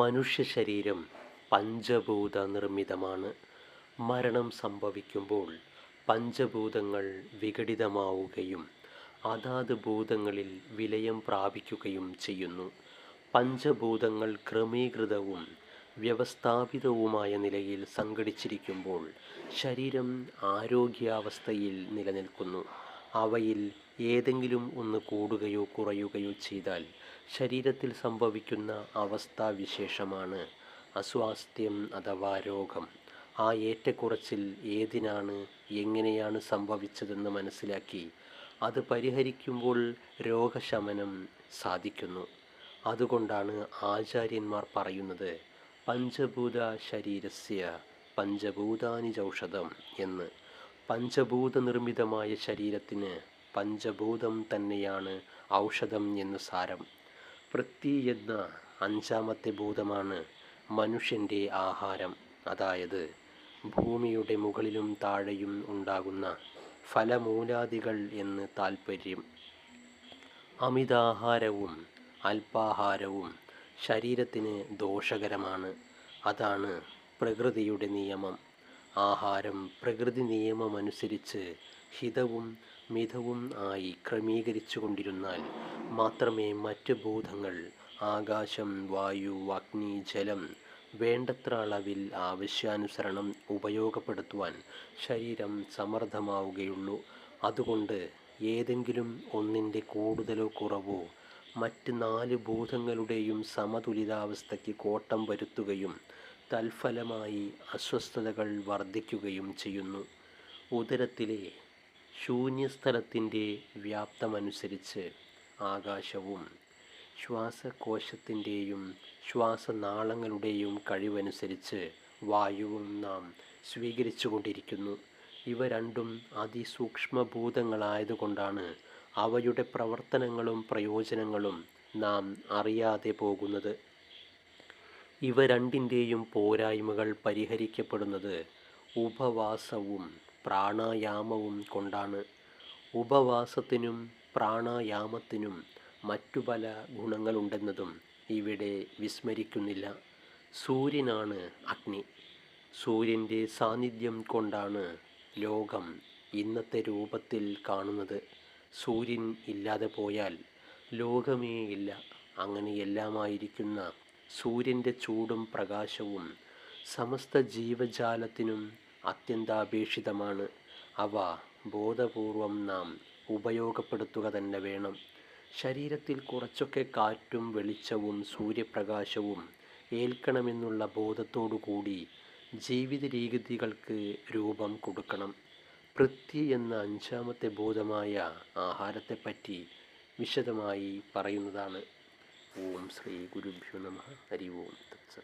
മനുഷ്യ ശരീരം പഞ്ചഭൂത നിർമ്മിതമാണ് മരണം സംഭവിക്കുമ്പോൾ പഞ്ചഭൂതങ്ങൾ വിഘടിതമാവുകയും അതാത് ഭൂതങ്ങളിൽ വിലയം പ്രാപിക്കുകയും ചെയ്യുന്നു. പഞ്ചഭൂതങ്ങൾ ക്രമീകൃതവും വ്യവസ്ഥാപിതവുമായ നിലയിൽ സംഘടിച്ചിരിക്കുമ്പോൾ ശരീരം ആരോഗ്യാവസ്ഥയിൽ നിലനിൽക്കുന്നു. അവയിൽ ഏതെങ്കിലും ഒന്ന് കൂടുകയോ കുറയുകയോ ചെയ്താൽ ശരീരത്തിൽ സംഭവിക്കുന്ന അവസ്ഥാവിശേഷമാണ് അസ്വാസ്ഥ്യം അഥവാ രോഗം. ആ ഏറ്റക്കുറച്ചിൽ ഏതിനാണ് എങ്ങനെയാണ് സംഭവിച്ചതെന്ന് മനസ്സിലാക്കി അത് പരിഹരിക്കുമ്പോൾ രോഗശമനം സാധിക്കുന്നു. അതുകൊണ്ടാണ് ആചാര്യന്മാർ പറയുന്നത് പഞ്ചഭൂത ശരീരസ്യ പഞ്ചഭൂതാനി ചൗഷധം എന്ന്. പഞ്ചഭൂത നിർമ്മിതമായ ശരീരത്തിന് പഞ്ചഭൂതം തന്നെയാണ് ഔഷധം എന്ന് സാരം. പൃഥ്വി എന്ന അഞ്ചാമത്തെ ഭൂതമാണ് മനുഷ്യന്റെ ആഹാരം. അതായത് ഭൂമിയുടെ മുകളിലും താഴെയും ഉണ്ടാകുന്ന ഫലമൂലാദികൾ എന്ന് താൽപ്പര്യം അമിതാഹാരവും അല്പാഹാരവും ശരീരത്തിന് ദോഷകരമാണ്. അതാണ് പ്രകൃതിയുടെ നിയമം. ആഹാരം പ്രകൃതി നിയമമനുസരിച്ച് ഹിതവും മിതവും ആയി ക്രമീകരിച്ചു കൊണ്ടിരുന്നാൽ മാത്രമേ മറ്റ് ഭൂതങ്ങൾ ആകാശം വായു അഗ്നി ജലം വേണ്ടത്ര അളവിൽ ആവശ്യാനുസരണം ഉപയോഗപ്പെടുത്തുവാൻ ശരീരം സമർത്ഥമാവുകയുള്ളൂ. അതുകൊണ്ട് ഏതെങ്കിലും ഒന്നിന്റെ കൂടുതലോ കുറവോ മറ്റ് നാല് ഭൂതങ്ങളുടെയും സമതുലിതാവസ്ഥയ്ക്ക് കോട്ടം വരുത്തുകയും തൽഫലമായി അസ്വസ്ഥതകൾ വർദ്ധിക്കുകയും ചെയ്യുന്നു. ഉദരത്തിലെ ശൂന്യസ്ഥലത്തിന്റെ വ്യാപ്തമനുസരിച്ച് ആകാശവും ശ്വാസകോശത്തിന്റെയും ശ്വാസനാളങ്ങളുടെയും കഴിവനുസരിച്ച് വായുവും നാം സ്വീകരിച്ചു കൊണ്ടിരിക്കുന്നു ഇവ രണ്ടും അതിസൂക്ഷ്മഭൂതങ്ങളായതുകൊണ്ടാണ് അവയുടെ പ്രവർത്തനങ്ങളും പ്രയോജനങ്ങളും നാം അറിയാതെ പോകുന്നത്. ഇവ രണ്ടിന്റെയും പോരായ്മകൾ പരിഹരിക്കപ്പെടുന്നത് ഉപവാസവും പ്രാണായാമവും കൊണ്ടാണ്. ഉപവാസത്തിനും പ്രാണായാമത്തിനും മറ്റു പല ഗുണങ്ങളുണ്ടെന്നതും ഇവിടെ വിസ്മരിക്കുന്നില്ല. സൂര്യനാണ് അഗ്നി. സൂര്യന്റെ സാന്നിധ്യം കൊണ്ടാണ് ലോകം ഇന്നത്തെ രൂപത്തിൽ കാണുന്നത്. സൂര്യൻ ഇല്ലാതെ പോയാൽ ലോകമേ ഇല്ല അങ്ങനെയെല്ലാമായിരിക്കുന്ന സൂര്യന്റെ ചൂടും പ്രകാശവും സമസ്ത ജീവജാലത്തിനും അത്യന്താപേക്ഷിതമാണ്. അവ ബോധപൂർവം നാം ഉപയോഗപ്പെടുത്തുക തന്നെ വേണം. ശരീരത്തിൽ കുറച്ചൊക്കെ കാറ്റും വെളിച്ചവും സൂര്യപ്രകാശവും ഏൽക്കണമെന്നുള്ള കൂടി ജീവിത രീതികൾക്ക് രൂപം കൊടുക്കണം. പൃഥ്വി എന്ന അഞ്ചാമത്തെ ബോധമായ ആഹാരത്തെപ്പറ്റി വിശദമായി പറയുന്നതാണ്. ओम श्री गुरुभ्यो नम। हरिओं तत्सत।